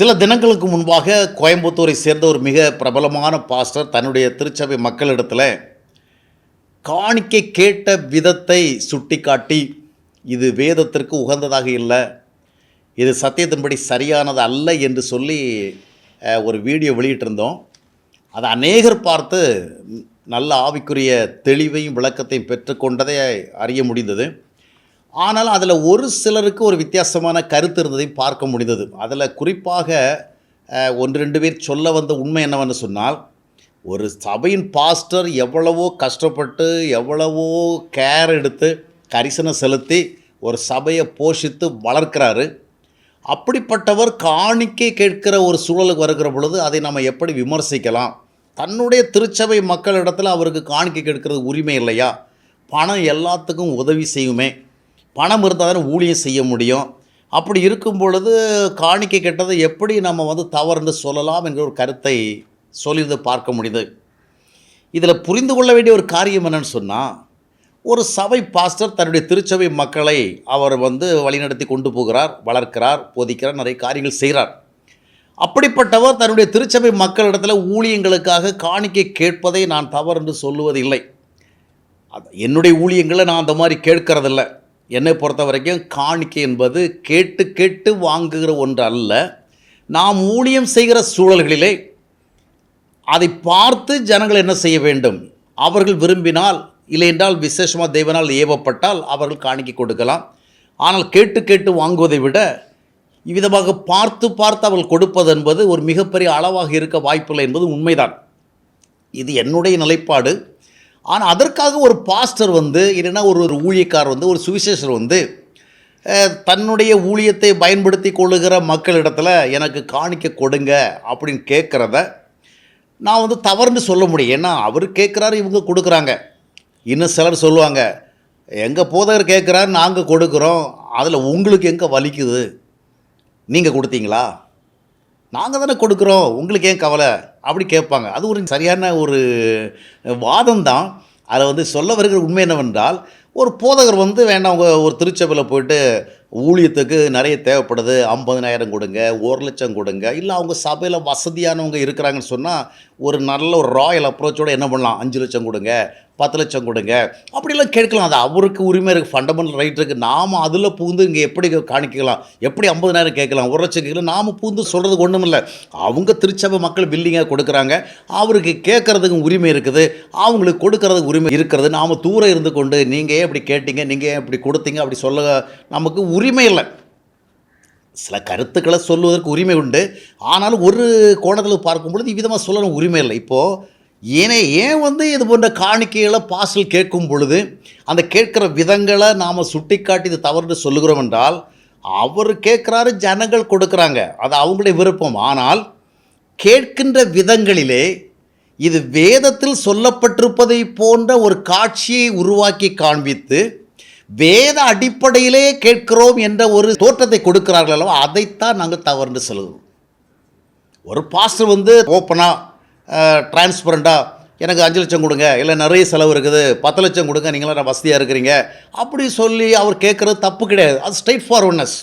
சில தினங்களுக்கு முன்பாக கோயம்புத்தூரை சேர்ந்த ஒரு மிக பிரபலமான பாஸ்டர் தன்னுடைய திருச்சபை மக்களிடத்தில் காணிக்கை கேட்ட விதத்தை சுட்டிக்காட்டி இது வேதத்திற்கு உகந்ததாக இல்லை இது சத்தியத்தின்படி சரியானது அல்ல என்று சொல்லி ஒரு வீடியோ வெளியிட்டிருந்தோம். அதை அநேகர் பார்த்து நல்ல ஆவிக்குரிய தெளிவையும் விளக்கத்தையும் பெற்றுக்கொண்டதை அறிய முடிந்தது. ஆனால் அதில் ஒரு சிலருக்கு ஒரு வித்தியாசமான கருத்து இருந்ததை பார்க்க முடிந்தது. அதில் குறிப்பாக ஒன்று ரெண்டு பேர் சொல்ல வந்த உண்மை என்னவென்று சொன்னால் ஒரு சபையின் பாஸ்டர் எவ்வளவோ கஷ்டப்பட்டு எவ்வளவோ கேர் எடுத்து கரிசனம் செலுத்தி ஒரு சபையை போஷித்து வளர்க்கிறாரு. அப்படிப்பட்டவர் காணிக்கை கேட்கிற ஒரு சூழலுக்கு வருகிற பொழுது அதை நம்ம எப்படி விமர்சிக்கலாம்? தன்னுடைய திருச்சபை மக்களிடத்தில் அவருக்கு காணிக்கை கேட்கறது உரிமை இல்லையா? பணம் எல்லாத்துக்கும் உதவி செய்யுமே? பணம் இருந்தால் தானே ஊழியம் செய்ய முடியும். அப்படி இருக்கும் பொழுது காணிக்கை கெட்டதை எப்படி நம்ம வந்து தவறுன்னு சொல்லலாம் என்கிற ஒரு கருத்தை சொல்லியிருந்து பார்க்க முடியுது இதில் புரிந்து கொள்ள வேண்டிய ஒரு காரியம் என்னன்னு சொன்னால் ஒரு சபை பாஸ்டர் தன்னுடைய திருச்சபை மக்களை அவர் வந்து வழிநடத்தி கொண்டு போகிறார் வளர்க்கிறார் போதிக்கிறார் நிறைய காரியங்கள் செய்கிறார். அப்படிப்பட்டவர் தன்னுடைய திருச்சபை மக்களிடத்தில் ஊழியங்களுக்காக காணிக்கை கேட்பதை நான் தவறு என்று சொல்லுவதில்லை. அது என்னுடைய ஊழியங்களை நான் அந்த மாதிரி கேட்கறதில்ல. என்னை பொறுத்த வரைக்கும் காணிக்கை என்பது கேட்டு கேட்டு வாங்குகிற ஒன்று அல்ல. நாம் ஊழியம் செய்கிற சூழல்களிலே அதை பார்த்து ஜனங்கள் என்ன செய்ய வேண்டும்? அவர்கள் விரும்பினால் இல்லை என்றால் விசேஷமாக தெய்வனால் ஏவப்பட்டால் அவர்கள் காணிக்கை கொடுக்கலாம். ஆனால் கேட்டு கேட்டு வாங்குவதை விட இவ்விதமாக பார்த்து பார்த்து அவள் கொடுப்பது என்பது ஒரு மிகப்பெரிய அளவாக இருக்க வாய்ப்பில்லை என்பது உண்மைதான். இது என்னுடைய நிலைப்பாடு. ஆனால் அதற்காக ஒரு பாஸ்டர் வந்து இல்லைன்னா ஒரு ஒரு ஊழியக்கார் வந்து ஒரு சுவிசேஷர் வந்து தன்னுடைய ஊழியத்தை பயன்படுத்தி கொள்ளுகிற மக்களிடத்தில் எனக்கு காணிக்க கொடுங்க அப்படின்னு கேட்குறத நான் வந்து தவறுன்னு சொல்ல முடியும். ஏன்னா அவர் கேட்குறாரு இவங்க கொடுக்குறாங்க. இன்னும் சிலர் சொல்லுவாங்க எங்கள் போதகர் கேட்குறாரு நாங்கள் கொடுக்குறோம். அதில் உங்களுக்கு எங்கே வலிக்குது? நீங்கள் கொடுத்தீங்களா? நாங்கள் தானே கொடுக்குறோம். உங்களுக்கு ஏன் கவலை? அப்படி கேட்பாங்க. அது ஒரு சரியான ஒரு வாதம் தான் அதை வந்து சொல்ல வருகிற உண்மை என்னவென்றால் ஒரு போதகர் வந்து வேண்டாம் அவங்க ஒரு திருச்சபையில் போயிட்டு ஊழியத்துக்கு நிறைய தேவைப்படுது ஐம்பதனாயிரம் கொடுங்க ஒரு லட்சம் கொடுங்க. இல்லை அவங்க சபையில் வசதியானவங்க இருக்கிறாங்கன்னு சொன்னால் ஒரு நல்ல ஒரு ராயல் அப்ரோச்சோடு என்ன பண்ணலாம்? அஞ்சு லட்சம் கொடுங்க. பத்து லட்சம் கொடுங்க. அப்படிலாம் கேட்கலாம். அது அவருக்கு உரிமை இருக்குது ஃபண்டமெண்டல் ரைட் இருக்குது நாம் அதில் பூந்து இங்கே எப்படி காணிக்கலாம்? எப்படி ஐம்பதனாயிரம் கேட்கலாம்? ஒரு லட்சம் கேட்கலாம். நாம் பூந்து சொல்கிறதுக்கு ஒன்றும் இல்லை அவங்க திருச்சபை மக்கள் பில்லிங்காக கொடுக்குறாங்க. அவருக்கு கேட்குறதுக்கு உரிமை இருக்குது. அவங்களுக்கு கொடுக்கறதுக்கு உரிமை இருக்கிறது. நாம் தூரம் இருந்து கொண்டு நீங்கள் ஏன் இப்படி கேட்டீங்க? நீங்கள் ஏன் இப்படி கொடுத்தீங்க? அப்படி சொல்ல நமக்கு உரிமை இல்லை. சில கருத்துக்களை சொல்லுவதற்கு உரிமை உண்டு. ஆனாலும் ஒரு கோணத்தில் பார்க்கும் பொழுது இவ்விதமாக சொல்லணும் உரிமை இல்லை. இப்போது ஏனே ஏன் வந்து இது போன்ற காணிக்கைகளை பாசல் கேட்கும் பொழுது அந்த கேட்குற விதங்களை நாம் சுட்டிக்காட்டி இது தவறுன்னு சொல்லுகிறோம் என்றால் அவர் கேட்குறாரு ஜனங்கள் கொடுக்குறாங்க. அது அவங்களுடைய விருப்பம். ஆனால் கேட்கின்ற விதங்களிலே இது வேதத்தில் சொல்லப்பட்டிருப்பதை போன்ற ஒரு காட்சியை உருவாக்கி காண்பித்து வேத அடிப்படையிலே கேட்கிறோம் என்ற ஒரு தோற்றத்தை கொடுக்கிறார்கள் அல்லவா அதைத்தான் நாங்கள் தவறுன்னு சொல்லுகிறோம். ஒரு பாஸ்டர் வந்து ஓப்பனாக டிரான்ஸ்பரண்ட்டாக எனக்கு அஞ்சு லட்சம் கொடுங்க இல்லை நிறைய செலவு இருக்குது பத்து லட்சம் கொடுங்க நீங்களாம் நான் வசதியாக இருக்கிறீங்க அப்படி சொல்லி அவர் கேட்குறது தப்பு கிடையாது. அது ஸ்ட்ரைட் ஃபார்வர்ட்னஸ்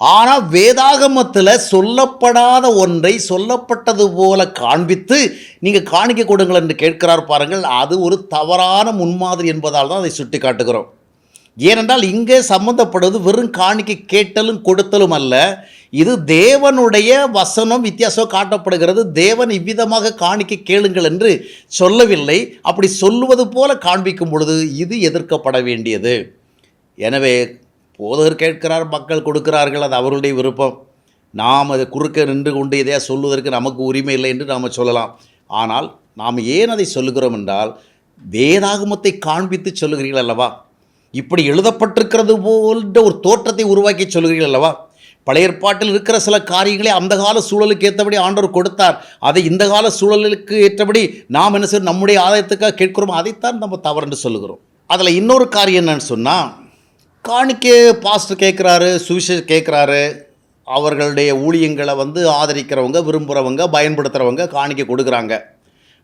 ஆனால் வேதாகமத்தில் சொல்லப்படாத ஒன்றை சொல்லப்பட்டது போல காண்பித்து நீங்கள் காணிக்க கொடுங்கள் என்று கேட்கிறார் பாருங்கள் அது ஒரு தவறான முன்மாதிரி என்பதால் தான் அதை சுட்டி காட்டுகிறோம் ஏனென்றால் இங்கே சம்மந்தப்படுவது வெறும் காணிக்கை கேட்டலும் கொடுத்தலும் அல்ல இது தேவனுடைய வசனம் வித்தியாசம் காட்டப்படுகிறது. தேவன் இவ்விதமாக காணிக்க கேளுங்கள் என்று சொல்லவில்லை. அப்படி சொல்லுவது போல காண்பிக்கும் பொழுது இது எதிர்க்கப்பட வேண்டியது. எனவே போதகர் கேட்கிறார் மக்கள் கொடுக்கிறார்கள் அது அவர்களுடைய விருப்பம். நாம் அதை குறுக்க நின்று கொண்டு இதையாக சொல்வதற்கு நமக்கு உரிமை இல்லை என்று நாம் சொல்லலாம். ஆனால் நாம் ஏன் அதை சொல்லுகிறோம் என்றால் வேதாகமத்தை காண்பித்து சொல்லுகிறீர்கள் அல்லவா? இப்படி எழுதப்பட்டிருக்கிறது போன்ற ஒரு தோற்றத்தை உருவாக்கி சொல்கிறீர்கள் அல்லவா? பழைய ஏற்பாட்டில் இருக்கிற சில காரியங்களை அந்த கால சூழலுக்கு ஏற்றபடி ஆண்டவர் கொடுத்தார். அதை இந்த கால சூழலுக்கு ஏற்றபடி நாம் என்ன செய்யணும் நம்முடைய ஆதாயத்துக்காக கேட்கிறோம் அதைத்தான் நம்ம தவறுன்னு சொல்லுகிறோம். அதில் இன்னொரு காரியம் என்னன்னு சொன்னால் காணிக்கே பாஸ்டர் கேட்குறாரு சுவிசேஷ் கேட்குறாரு. அவர்களுடைய ஊழியங்களை வந்து ஆதரிக்கிறவங்க விரும்புகிறவங்க பயன்படுத்துகிறவங்க காணிக்க கொடுக்குறாங்க.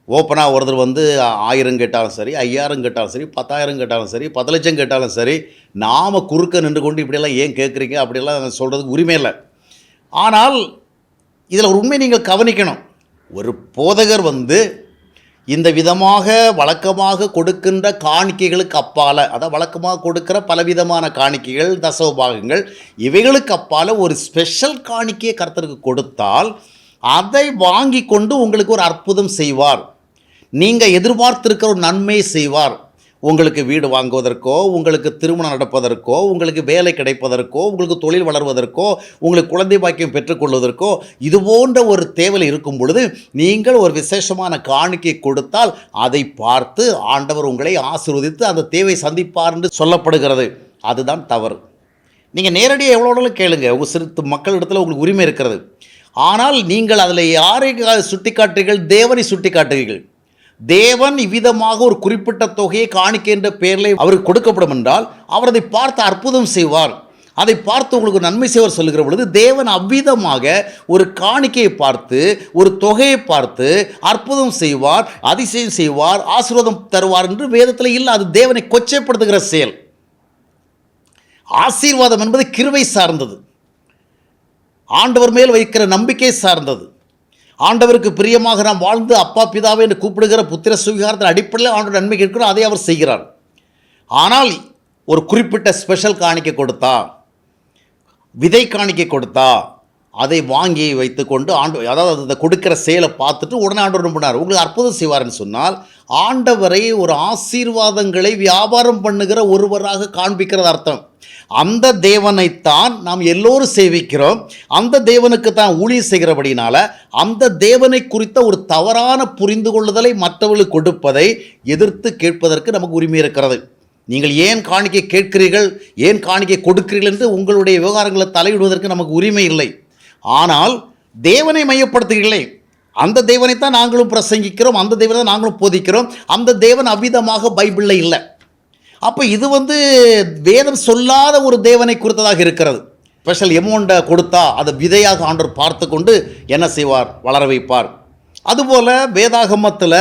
ஓப்பனாக ஒருத்தர் வந்து ஆயிரம் கேட்டாலும் சரி ஐயாயிரம் கேட்டாலும் சரி பத்தாயிரம் கேட்டாலும் சரி பத்து லட்சம் கேட்டாலும் சரி நாம் குறுக்க நின்று கொண்டு இப்படியெல்லாம் ஏன் கேட்குறீங்க? அப்படியெல்லாம் சொல்கிறதுக்கு உரிமை இல்லை. ஆனால் இதில் ஒரு உண்மை நீங்கள் கவனிக்கணும். ஒரு போதகர் வந்து இந்த விதமாக வழக்கமாக கொடுக்கின்ற காணிக்கைகளுக்கு அப்பால் அதான் வழக்கமாக கொடுக்கிற பலவிதமான காணிக்கைகள் தசவபாகங்கள் இவைகளுக்கு அப்பால் ஒரு ஸ்பெஷல் காணிக்கையை கருத்தருக்கு கொடுத்தால் அதை வாங்கி கொண்டு உங்களுக்கு ஒரு அற்புதம் செய்வார். நீங்கள் எதிர்பார்த்திருக்கிற ஒரு நன்மை செய்வார். உங்களுக்கு வீடு வாங்குவதற்கோ உங்களுக்கு திருமணம் நடப்பதற்கோ உங்களுக்கு வேலை கிடைப்பதற்கோ உங்களுக்கு தொழில் வளர்வதற்கோ உங்களுக்கு குழந்தை பாக்கியம் பெற்றுக்கொள்வதற்கோ இது போன்ற ஒரு தேவை இருக்கும் பொழுது நீங்கள் ஒரு விசேஷமான காணிக்கை கொடுத்தால் அதை பார்த்து ஆண்டவர் உங்களை ஆசீர்வதித்து அந்த தேவை சந்திப்பார் என்று சொல்லப்படுகிறது. அதுதான் தவறு. நீங்கள் நேரடியாக எவ்வளோ கேளுங்க. உங்கள் சிறு மக்களிடத்தில் உங்களுக்கு உரிமை இருக்கிறது. ஆனால் நீங்கள் அதில் யாரை சுட்டி காட்டுகிறீர்கள் தேவனை சுட்டி காட்டுகிறீர்கள் தேவன் இவ்விதமாக ஒரு குறிப்பிட்ட தொகையை காணிக்கை என்ற பெயரில் அவருக்கு கொடுக்கப்படும் என்றால் அவர் அதை பார்த்து அற்புதம் செய்வார். அதை பார்த்து உங்களுக்கு ஒரு நன்மை செய்வார் சொல்லுகிற பொழுது தேவன் அவ்விதமாக ஒரு காணிக்கையை பார்த்து ஒரு தொகையை பார்த்து அற்புதம் செய்வார் அதிசயம் செய்வார் ஆசீர்வாதம் தருவார் என்று வேதத்தில் இல்லை அது தேவனை கொச்சைப்படுத்துகிற செயல். ஆசீர்வாதம் என்பது கிருவை சார்ந்தது. ஆண்டவர் மேல் வைக்கிற நம்பிக்கை சார்ந்தது. ஆண்டவருக்கு பிரியமாக நாம் வாழ்ந்து அப்பா பிதாவை என்று கூப்பிடுகிற புத்திர சுவிகாரத்தின் அடிப்படையில் ஆண்டோட நன்மை கேட்கிறோம் அதை அவர் செய்கிறார். ஆனால் ஒரு குறிப்பிட்ட ஸ்பெஷல் காணிக்கை கொடுத்தா விதை காணிக்கை கொடுத்தா அதை வாங்கி வைத்துக்கொண்டு ஆண்டு அதாவது அதை கொடுக்கிற செயலை பார்த்துட்டு உடனே ஆண்டவர் பண்ணார் உங்களுக்கு அற்புதம் செய்வார்னு சொன்னால் ஆண்டவரை ஒரு ஆசீர்வாதங்களை வியாபாரம் பண்ணுகிற ஒருவராக காண்பிக்கிறது அர்த்தம். அந்த தேவனைத்தான் நாம் எல்லோரும் சேவிக்கிறோம். அந்த தேவனுக்கு தான் ஊழியர் செய்கிறபடினால அந்த தேவனை குறித்த ஒரு தவறான புரிந்து கொள்ளுதலை மற்றவர்களுக்கு கொடுப்பதை எதிர்த்து கேட்பதற்கு நமக்கு உரிமை இருக்கிறது. நீங்கள் ஏன் காணிக்கை கேட்கிறீர்கள்? ஏன் காணிக்கை கொடுக்கிறீர்கள் என்று உங்களுடைய விவகாரங்களை தலையிடுவதற்கு நமக்கு உரிமை இல்லை. ஆனால் தேவனை மையப்படுத்துகிறீர்களே. அந்த தேவனைத்தான் நாங்களும் பிரசங்கிக்கிறோம். அந்த தேவனை தான் நாங்களும் போதிக்கிறோம். அந்த தேவன் அவ்விதமாக பைபிளில் இல்லை. அப்போ இது வந்து வேதம் சொல்லாத ஒரு தேவனை குறித்ததாக இருக்கிறது. ஸ்பெஷல் எமௌண்ட்டை கொடுத்தா அதை விதையாக ஆண்டவர் பார்த்து கொண்டு என்ன செய்வார்? வளர வைப்பார். அதுபோல் வேதாகமத்தில்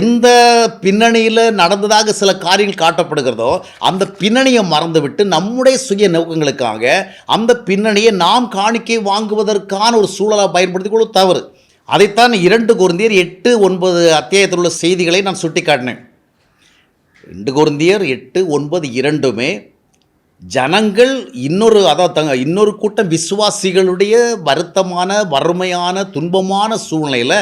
எந்த பின்னணியில் நடந்ததாக சில காரியங்கள் காட்டப்படுகிறதோ அந்த பின்னணியை மறந்துவிட்டு நம்முடைய சுய நோக்கங்களுக்காக அந்த பின்னணியை நாம் காணிக்கை வாங்குவதற்கான ஒரு சூழலாக பயன்படுத்தி கொள்ள தவறு. அதைத்தான் இரண்டு குருந்தியர் எட்டு ஒன்பது அத்தியாயத்தில் உள்ள செய்திகளை நான் சுட்டி காட்டினேன் ரெண்டு குருந்தியர் எட்டு ஒன்பது இரண்டுமே ஜனங்கள் இன்னொரு அதாவது தங்க இன்னொரு கூட்டம் விசுவாசிகளுடைய வருத்தமான வறுமையான துன்பமான சூழ்நிலையில்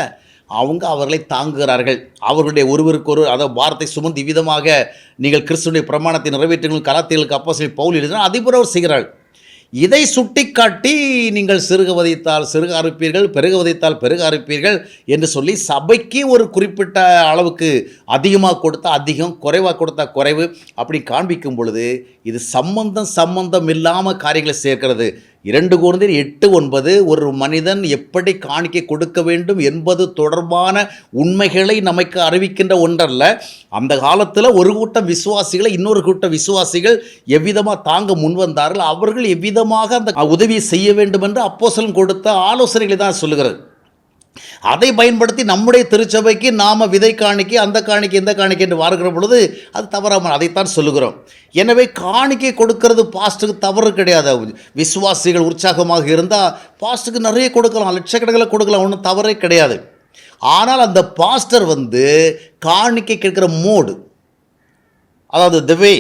அவங்க அவர்களை தாங்குகிறார்கள். அவர்களுடைய ஒருவருக்கு ஒரு அதாவது வார்த்தை சுமந்து விதமாக நீங்கள் கிறிஸ்துடைய பிரமாணத்தை நிறைவேற்றுங்கள் கலாத்திகளுக்கு அப்போ சொல்லி பவுல் எழுதினால் அதே போல அவர் செய்கிறார்கள் இதை சுட்டிக்காட்டி நீங்கள் சிறுக வதைத்தால் சிறுக அறுப்பீர்கள் பெருக வதைத்தால் பெருக அறுப்பீர்கள் என்று சொல்லி சபைக்கு ஒரு குறிப்பிட்ட அளவுக்கு அதிகமாக கொடுத்தா அதிகம் குறைவாக கொடுத்தா குறைவு. அப்படி காண்பிக்கும் பொழுது இது சம்பந்தம் சம்பந்தம் இல்லாமல் காரியங்களை சேர்க்கிறது. இரண்டு குழந்தை எட்டு ஒன்பது ஒரு மனிதன் எப்படி காணிக்கை கொடுக்க வேண்டும் என்பது தொடர்பான உண்மைகளை நமக்கு அறிவிக்கின்ற ஒன்றல்ல. அந்த காலத்தில் ஒரு கூட்டம் விசுவாசிகளை இன்னொரு கூட்டம் விசுவாசிகள் எவ்விதமாக தாங்க முன்வந்தார்கள் அவர்கள் எவ்விதமாக அந்த உதவியை செய்ய வேண்டும் என்று அப்போசலம் கொடுத்த ஆலோசனைகளை தான் சொல்லுகிறது. அதை பயன்படுத்தி நம்முடைய திருச்சபைக்கு நாம் விதை காணிக்கை அந்த காணிக்கை இந்த காணிக்கை என்று வாருகிற பொழுது அது தவறாமல் அதைத்தான் சொல்லுகிறோம். எனவே காணிக்கை கொடுக்கறது பாஸ்ட்டுக்கு தவறு கிடையாது. விசுவாசிகள் உற்சாகமாக இருந்தால் பாஸ்ட்டுக்கு நிறைய கொடுக்கலாம் லட்சக்கணக்கில் கொடுக்கலாம் ஒன்றும் தவறே கிடையாது. ஆனால் அந்த பாஸ்டர் வந்து காணிக்கை கேட்குற மோடு அதாவது திவே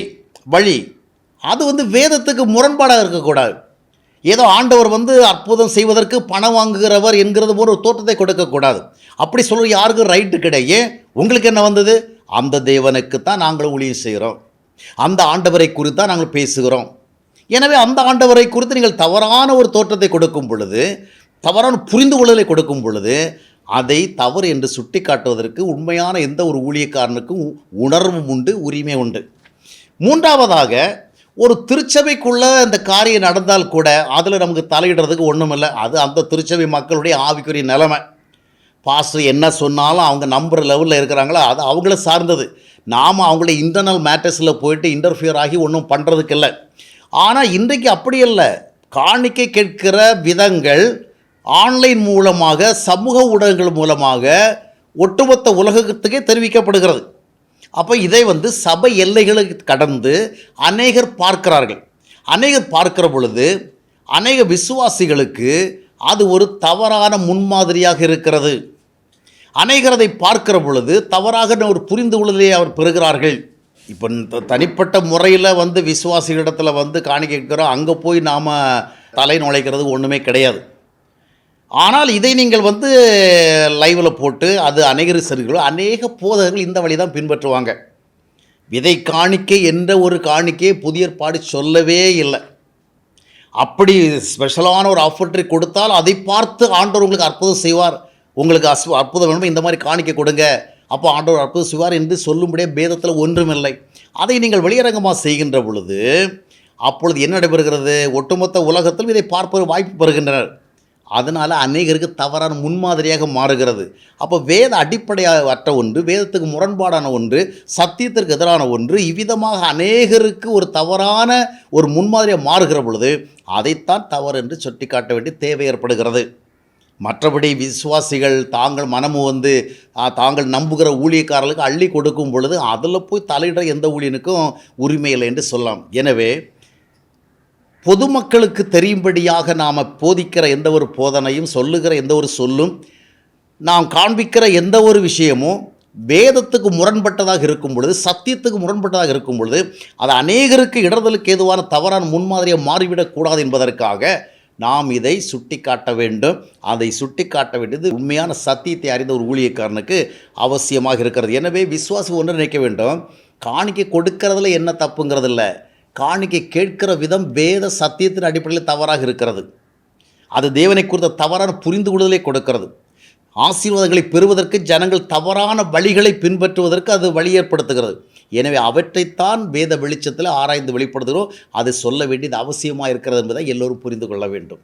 வழி அது வந்து வேதத்துக்கு முரண்பாடாக இருக்கக்கூடாது. ஏதோ ஆண்டவர் வந்து அற்புதம் செய்வதற்கு பணம் வாங்குகிறவர் என்கிறது போல ஒரு தோற்றத்தை கொடுக்கக்கூடாது. அப்படி சொல்கிற யாருக்கும் ரைட்டு கிடையே உங்களுக்கு என்ன வந்தது? அந்த தேவனுக்கு தான் நாங்கள் ஊழியம் செய்கிறோம். அந்த ஆண்டவரை குறித்து தான் நாங்கள் பேசுகிறோம். எனவே அந்த ஆண்டவரை குறித்து நீங்கள் தவறான ஒரு தோற்றத்தை கொடுக்கும் பொழுது தவறான புரிந்து கொள்ளலை கொடுக்கும் பொழுது அதை தவறு என்று சுட்டி காட்டுவதற்கு உண்மையான எந்த ஒரு ஊழியக்காரனுக்கும் உணர்வும் உண்டு உரிமை உண்டு. மூன்றாவதாக ஒரு திருச்சபைக்குள்ளே இந்த காரியம் நடந்தால் கூட அதில் நமக்கு தலையிடுறதுக்கு ஒன்றும் இல்லை அது அந்த திருச்சபை மக்களுடைய ஆவிக்குரிய நிலைமை. பாஸ்டர் என்ன சொன்னாலும் அவங்க நம்புகிற லெவலில் இருக்கிறாங்களோ? அது அவங்கள சார்ந்தது. நாம் அவங்கள இன்டர்னல் மேட்டர்ஸில் போயிட்டு இன்டர்ஃபியர் ஆகி ஒன்றும் பண்ணுறதுக்கு இல்லை. ஆனால் இன்றைக்கு அப்படி இல்லை. காணிக்கை கேட்கிற விதங்கள் ஆன்லைன் மூலமாக சமூக ஊடகங்கள் மூலமாக ஒட்டுமொத்த உலகத்துக்கே தெரிவிக்கப்படுகிறது. அப்போ இதை வந்து சபை எல்லைகளை கடந்து அநேகர் பார்க்கிறார்கள். அநேகர் பார்க்கிற பொழுது அநேக விசுவாசிகளுக்கு அது ஒரு தவறான முன்மாதிரியாக இருக்கிறது. அநேகரதை பார்க்கிற பொழுது தவறாக ஒரு புரிந்து கொள்வதை அவர் பெறுகிறார்கள். இப்போ இந்த தனிப்பட்ட முறையில் வந்து விசுவாசிகளிடத்தில் வந்து காணிக்கை கேட்கிறோம். அங்கே போய் நாம் தலை நுழைக்கிறது ஒன்றுமே கிடையாது. ஆனால் இதை நீங்கள் வந்து லைவில் போட்டு அது அநேகர் அநேக போதகர்கள் இந்த வழி தான் பின்பற்றுவாங்க. விதை காணிக்கை என்ற ஒரு காணிக்கையை புதிய ஏற்பாடு சொல்லவே இல்லை. அப்படி ஸ்பெஷலான ஒரு ஆஃபர்ட்டை கொடுத்தால் அதை பார்த்து ஆண்டவர் உங்களுக்கு அற்புதம் செய்வார். உங்களுக்கு அஸ் அற்புதம் வேணுமோ? இந்த மாதிரி காணிக்கை கொடுங்க. அப்போ ஆண்டவர் அற்புதம் செய்வார் என்று சொல்லும்படியே பேதத்தில் ஒன்றுமில்லை. அதை நீங்கள் வெளியரங்கமாக செய்கின்ற பொழுது அப்பொழுது என்ன நடைபெறுகிறது? ஒட்டுமொத்த உலகத்திலும் இதை பார்ப்பது வாய்ப்பு பெறுகின்றனர். அதனால் அநேகருக்கு தவறான முன்மாதிரியாக மாறுகிறது. அப்போ வேத அடிப்படையாக அற்ற ஒன்று வேதத்துக்கு முரண்பாடான ஒன்று சத்தியத்திற்கு எதிரான ஒன்று இவ்விதமாக அநேகருக்கு ஒரு தவறான ஒரு முன்மாதிரியாக மாறுகிற பொழுது அதைத்தான் தவறு என்று சுட்டிக்காட்ட வேண்டிய தேவை ஏற்படுகிறது. மற்றபடி விசுவாசிகள் தாங்கள் மனமு வந்து தாங்கள் நம்புகிற ஊழியக்காரர்களுக்கு அள்ளி கொடுக்கும் பொழுது அதில் போய் தலையிட எந்த ஊழியனுக்கும் உரிமை இல்லை என்று சொல்லலாம். எனவே பொதுமக்களுக்கு தெரியும்படியாக நாம் போதிக்கிற எந்த ஒரு போதனையும் சொல்லுகிற எந்த ஒரு சொல்லும் நாம் காண்பிக்கிற எந்த ஒரு விஷயமும் வேதத்துக்கு முரண்பட்டதாக இருக்கும் பொழுது சத்தியத்துக்கு முரண்பட்டதாக இருக்கும் பொழுது அது அநேகருக்கு இடர்தலுக்கு ஏதுவான தவறான முன்மாதிரியாக மாறிவிடக்கூடாது என்பதற்காக நாம் இதை சுட்டிக்காட்ட வேண்டும். அதை சுட்டிக்காட்ட வேண்டியது உண்மையான சத்தியத்தை அறிந்த ஒரு ஊழியக்காரனுக்கு அவசியமாக இருக்கிறது. எனவே விசுவாசி ஒன்று நினைக்க வேண்டும். காணிக்கை கொடுக்கறதுல என்ன தப்புங்கிறதில்லை. காணிக்கை கேட்கிற விதம் வேத சத்தியத்தின் அடிப்படையில் தவறாக இருக்கிறது. அது தேவனை குறித்த தவறான புரிந்து கொள்ளுதலை கொடுக்கிறது. ஆசீர்வாதங்களை பெறுவதற்கு ஜனங்கள் தவறான வழிகளை பின்பற்றுவதற்கு அது வழி ஏற்படுத்துகிறது. எனவே அவற்றைத்தான் வேத வெளிச்சத்தில் ஆராய்ந்து வெளிப்படுத்துகிறோம். அதை சொல்ல வேண்டியது அவசியமாக இருக்கிறது என்பதை எல்லோரும் புரிந்து கொள்ள வேண்டும்.